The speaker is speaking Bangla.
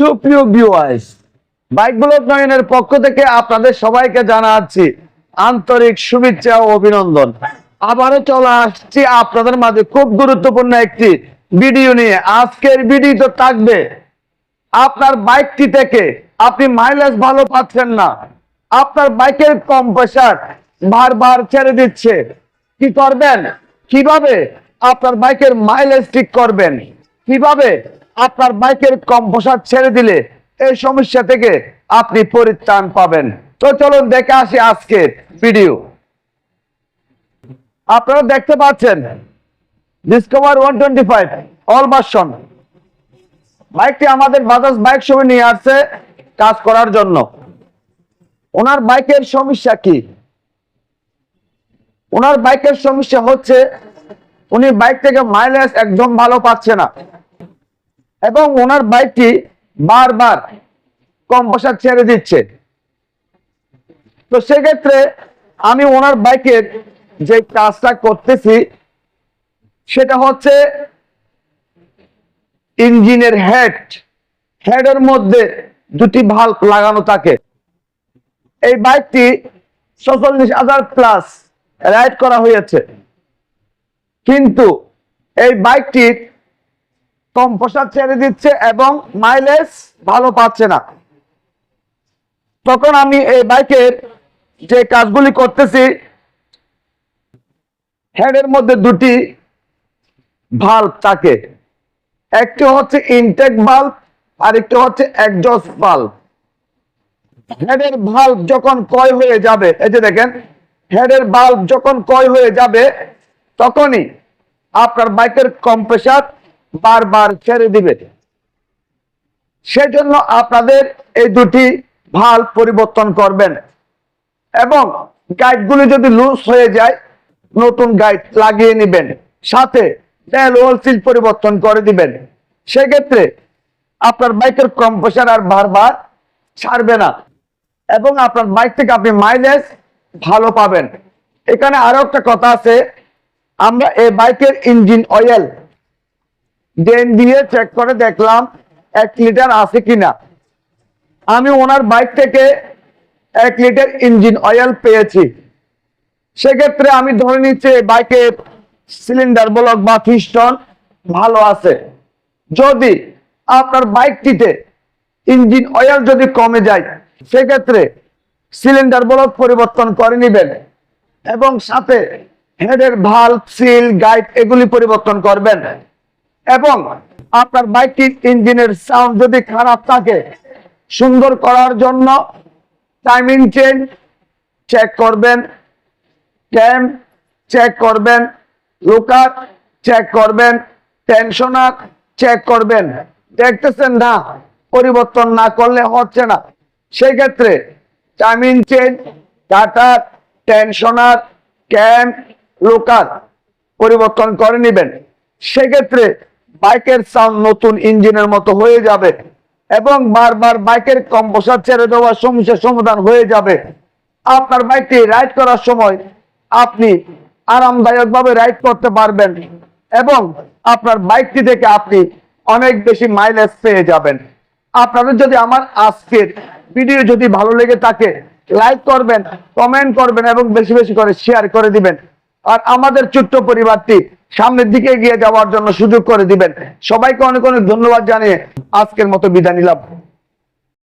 সুপ্রিয় ভিউয়ার্স বাইক ব্লক নয়নের পক্ষ থেকে আপনাদের সবাইকে জানাচ্ছি আন্তরিক শুভেচ্ছা ও অভিনন্দন। আবারও চলে আসছি আপনাদের মাঝে খুব গুরুত্বপূর্ণ একটি ভিডিও নিয়ে। আজকের ভিডিও তো থাকবে, আপনার বাইকটি থেকে আপনি মাইলেজ ভালো পাচ্ছেন না। আপনার বাইকের কম্প্রেসার বারবার ছেড়ে দিচ্ছে। কি করবেন? কীভাবে আপনার বাইকের মাইলেজ ঠিক করবেন? কীভাবে আপনার বাইকের কম্প্রেসার ছেড়ে দিলে এই সমস্যা থেকে আপনি পরিত্রাণ পাবেন। তো চলুন দেখে আসি আজকের ভিডিও। আপনারা দেখতে পাচ্ছেন discover one twenty five all version বাইকটি আমাদের বাজাজ বাইক সময় নিয়ে আসছে কাজ করার জন্য। ওনার বাইকের সমস্যা কি? ওনার বাইকের সমস্যা হচ্ছে, উনি বাইক থেকে মাইলেজ একদম ভালো পাচ্ছে না। এবং ওনার বাইকটি বারবার কম্পোসার ছেড়ে দিচ্ছে। তো সেক্ষেত্রে আমি ওনার বাইকের যে কাজটা করতেছি, সেটা হচ্ছে ইঞ্জিনের হেড। হেডের মধ্যে দুটি ভালো লাগানো থাকে। এই বাইকটি ছচল্লিশ হাজার প্লাস রাইড করা হয়েছে। কিন্তু এই বাইকটির কম্পোসার ছেড়ে দিচ্ছে এবং মাইলেজ ভালো পাচ্ছে না। তখন আমি এই বাইকের যে কাজগুলি করতেছি হেডের মধ্যে দুটি ভাল্ব থাকে। একটি হচ্ছে ইনটেক বাল্ব আর একটি হচ্ছে একজস্ট বাল্ব হেডের বাল্ব যখন কয় হয়ে যাবে, এই যে দেখেন হেডের বাল্ব যখন কয় হয়ে যাবে, তখনই আপনার বাইকের কম্প্রেসার বারবার ছেড়ে দিবে। সেজন্য আপনাদের এই দুটি ভালো পরিবর্তন করবেন। এবং গাইডগুলি যদি লুজ হয়ে যায়, নতুন গাইড লাগিয়ে নেবেন। সাথে তেল পরিবর্তন করে দিবেন। সেক্ষেত্রে আপনার বাইকের কম্প্রেসার আর বারবার ছাড়বে না। এবং আপনার বাইক থেকে আপনি মাইলেজ ভালো পাবেন। এখানে আরও একটা কথা আছে, আমরা এই বাইকের ইঞ্জিন অয়েল ড্রেন দিয়ে চেক করে দেখলাম এক লিটার আছে কিনা। আমি ওনার বাইক থেকে এক লিটার ইঞ্জিন অয়েল পেয়েছি। সেক্ষেত্রে আমি ধরে নিচ্ছি এই বাইকের সিলিন্ডার ব্লক বা ফিস্টন ভালো আছে। যদি আপনার বাইকটিতে ইঞ্জিন অয়েল যদি কমে যায়, সেক্ষেত্রে সিলিন্ডার ব্লক পরিবর্তন করে নেবেন এবং সাথে হেডের ভালো সিল গাইড এগুলি পরিবর্তন করবেন। এবং আপনার বাইকটির ইঞ্জিনের সাউন্ড যদি খারাপ থাকে, সুন্দর করার জন্য টাইমিং চেঞ্জ চেক করবেন ক্যাম চেক করবেন লুকার চেক করবেন টেনশনার চেক করবেন। দেখতেছেন না, পরিবর্তন না করলে হচ্ছে না। সেই ক্ষেত্রে timing change cutter tensioner cam লুকার পরিবর্তন করে নেবেন। সেক্ষেত্রে বাইকের সাউন্ড নতুন ইঞ্জিনের মতো হয়ে যাবে এবং বারবার বাইকের কম্পোসার ছেড়ে দেওয়ার সমস্যার সমাধান হয়ে যাবে। আপনার বাইকটি রাইড করার সময় আপনি আরামদায়ক ভাবে রাইড করতে পারবেন এবং আপনার বাইকটি থেকে আপনি অনেক বেশি মাইলেজ পেয়ে যাবেন। আপনাদের যদি আমার আজকের ভিডিও যদি ভালো লেগে থাকে লাইক করবেন কমেন্ট করবেন এবং বেশি বেশি করে শেয়ার করে দিবেন। আর আমাদের ছোট্ট পরিবারটি সামনের দিকে এগিয়ে যাওয়ার জন্য সুযোগ করে দিবেন। সবাইকে অনেক অনেক ধন্যবাদ জানিয়ে আজকের মতো বিদায় নিলাম।